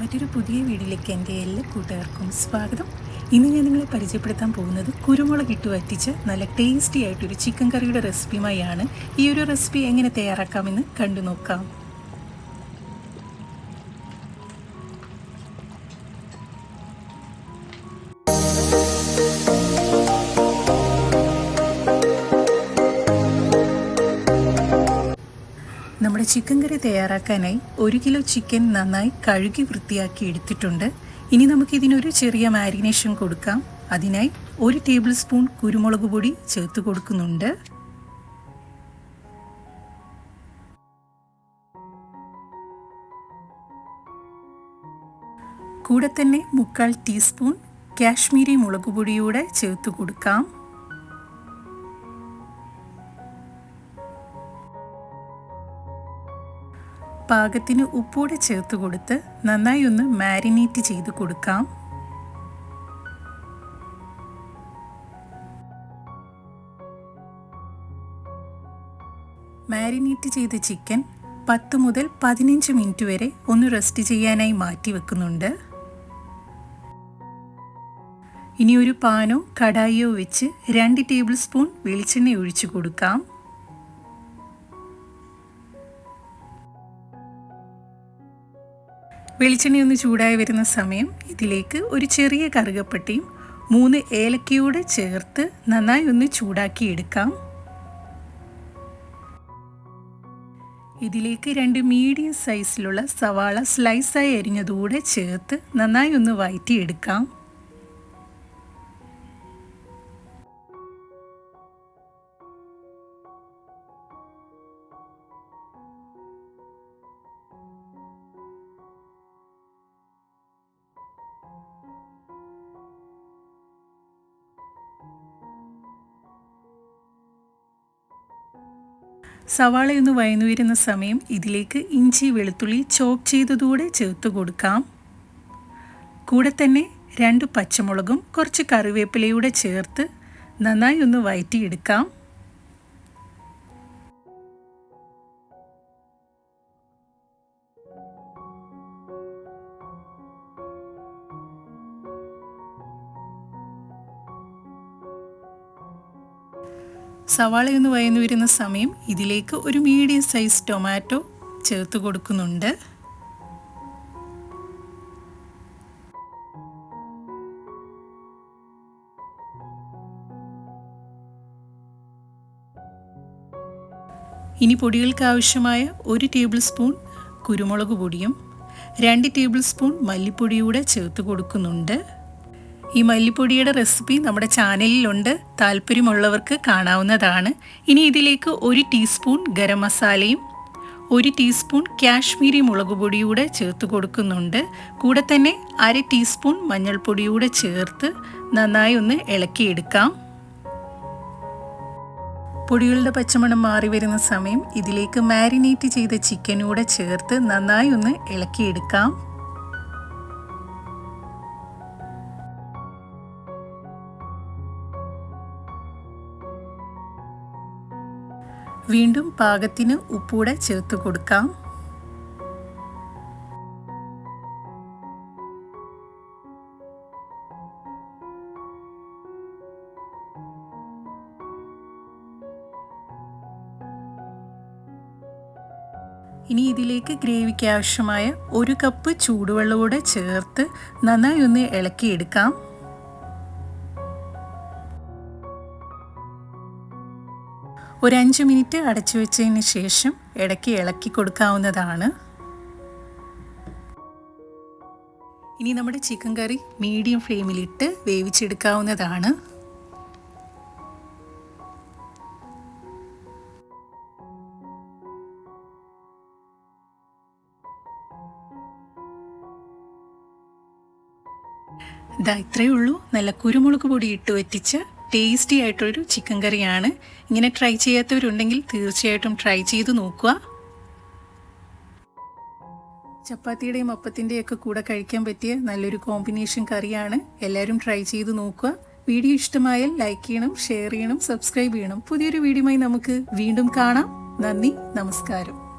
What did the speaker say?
മറ്റൊരു പുതിയ വീടിലേക്ക് എന്റെ എല്ലാ കൂട്ടുകാർക്കും സ്വാഗതം. ഇന്ന് ഞാൻ നിങ്ങളെ പരിചയപ്പെടുത്താൻ പോകുന്നത് കുരുമുളക് ഇട്ട് വറ്റിച്ച് നല്ല ടേസ്റ്റി ആയിട്ടൊരു ചിക്കൻ കറിയുടെ റെസിപ്പിയുമായാണ് ഈ ഒരു റെസിപ്പി എങ്ങനെ തയ്യാറാക്കാമെന്ന് കണ്ടു നോക്കാം. ചിക്കൻ കറി തയ്യാറാക്കാനായി ഒരു കിലോ ചിക്കൻ നന്നായി കഴുകി വൃത്തിയാക്കി എടുത്തിട്ടുണ്ട്. ഇനി നമുക്ക് ഇതിനൊരു ചെറിയ മാരിനേഷൻ കൊടുക്കാം. അതിനായി ഒരു ടേബിൾ സ്പൂൺ കുരുമുളക് പൊടി ചേർത്ത് കൊടുക്കുന്നുണ്ട്. കൂടെ തന്നെ മുക്കാൽ ടീസ്പൂൺ കാശ്മീരി മുളക് പൊടിയൂടെ ചേർത്ത് കൊടുക്കാം. പാകത്തിന് ഉപ്പൂടെ ചേർത്ത് കൊടുത്ത് നന്നായി ഒന്ന് മാരിനേറ്റ് ചെയ്ത് കൊടുക്കാം. മാരിനേറ്റ് ചെയ്ത ചിക്കൻ പത്ത് മുതൽ പതിനഞ്ച് മിനിറ്റ് വരെ ഒന്ന് റെസ്റ്റ് ചെയ്യാനായി മാറ്റി വെക്കുന്നുണ്ട്. ഇനി ഒരു പാനോ കടായിയോ വെച്ച് രണ്ട് ടേബിൾ സ്പൂൺ വെളിച്ചെണ്ണ ഒഴിച്ചു കൊടുക്കാം. വെളിച്ചെണ്ണ ഒന്ന് ചൂടായി വരുന്ന സമയം ഇതിലേക്ക് ഒരു ചെറിയ കറുകപ്പട്ടിയും മൂന്ന് ഏലക്കയോടെ ചേർത്ത് നന്നായി ഒന്ന് ചൂടാക്കി എടുക്കാം ഇതിലേക്ക് രണ്ട് മീഡിയം സൈസിലുള്ള സവാള സ്ലൈസായി അരിഞ്ഞതുകൂടെ ചേർത്ത് നന്നായി ഒന്ന് വഴറ്റിയെടുക്കാം സവാളയൊന്ന് വയന്നു വരുന്ന സമയം ഇതിലേക്ക് ഇഞ്ചി വെളുത്തുള്ളി ചോപ്പ് ചെയ്തതൂടെ ചേർത്ത് കൊടുക്കാം. കൂടെ തന്നെ രണ്ട് പച്ചമുളകും കുറച്ച് കറിവേപ്പിലയൂടെ ചേർത്ത് നന്നായി ഒന്ന് വയറ്റിയെടുക്കാം. സവാളയൊന്ന് വയന്നു വരുന്ന സമയം ഇതിലേക്ക് ഒരു മീഡിയം സൈസ് ടൊമാറ്റോ ചേർത്ത് കൊടുക്കുന്നുണ്ട്. ഇനി പൊടികൾക്ക് ആവശ്യമായ ഒരു ടേബിൾ സ്പൂൺ കുരുമുളക് പൊടിയും രണ്ട് ടേബിൾ സ്പൂൺ മല്ലിപ്പൊടിയൂടെ ചേർത്ത് കൊടുക്കുന്നുണ്ട്. ഈ മല്ലിപ്പൊടിയുടെ റെസിപ്പി നമ്മുടെ ചാനലിലുണ്ട്. താല്പര്യമുള്ളവർക്ക് കാണാവുന്നതാണ്. ഇനി ഇതിലേക്ക് ഒരു ടീസ്പൂൺ ഗരം മസാലയും ഒരു ടീസ്പൂൺ കാശ്മീരി മുളക് പൊടിയൂടെ ചേർത്ത് കൊടുക്കുന്നുണ്ട്. കൂടെ തന്നെ അര ടീസ്പൂൺ മഞ്ഞൾപ്പൊടിയൂടെ ചേർത്ത് നന്നായി ഒന്ന് ഇളക്കിയെടുക്കാം. പൊടികളുടെ പച്ചമണം മാറി വരുന്ന സമയം ഇതിലേക്ക് മാരിനേറ്റ് ചെയ്ത ചിക്കനൂടെ ചേർത്ത് നന്നായി ഒന്ന് ഇളക്കിയെടുക്കാം. വീണ്ടും പാകത്തിന് ഉപ്പൂടെ ചേർത്ത് കൊടുക്കാം. ഇനി ഇതിലേക്ക് ഗ്രേവിക്ക് ആവശ്യമായ ഒരു കപ്പ് ചൂടുവെള്ളമൂടെ ചേർത്ത് നന്നായി ഒന്ന് ഇളക്കിയെടുക്കാം. ഒരു അഞ്ച് മിനിറ്റ് അടച്ചു വെച്ചതിന് ശേഷം ഇടയ്ക്ക് ഇളക്കി കൊടുക്കാവുന്നതാണ്. ഇനി നമ്മുടെ ചിക്കൻ കറി മീഡിയം ഫ്ലെയിമിലിട്ട് വേവിച്ചെടുക്കാവുന്നതാണ്. ഇതാ ഇത്രയേ ഉള്ളൂ. നല്ല കുരുമുളക് പൊടി ഇട്ട് വറ്റിച്ച ടേസ്റ്റി ആയിട്ടൊരു ചിക്കൻ കറിയാണ്. ഇങ്ങനെ ട്രൈ ചെയ്യാത്തവരുണ്ടെങ്കിൽ തീർച്ചയായിട്ടും ട്രൈ ചെയ്ത് നോക്കുക. ചപ്പാത്തിയുടെയും അപ്പത്തിന്റെയും ഒക്കെ കൂടെ കഴിക്കാൻ പറ്റിയ നല്ലൊരു കോമ്പിനേഷൻ കറിയാണ്. എല്ലാവരും ട്രൈ ചെയ്ത് നോക്കുക. വീഡിയോ ഇഷ്ടമായാൽ ലൈക്ക് ചെയ്യണം ഷെയർ ചെയ്യണം സബ്സ്ക്രൈബ് ചെയ്യണം. പുതിയൊരു വീഡിയോയുമായി നമുക്ക് വീണ്ടും കാണാം. നന്ദി നമസ്കാരം.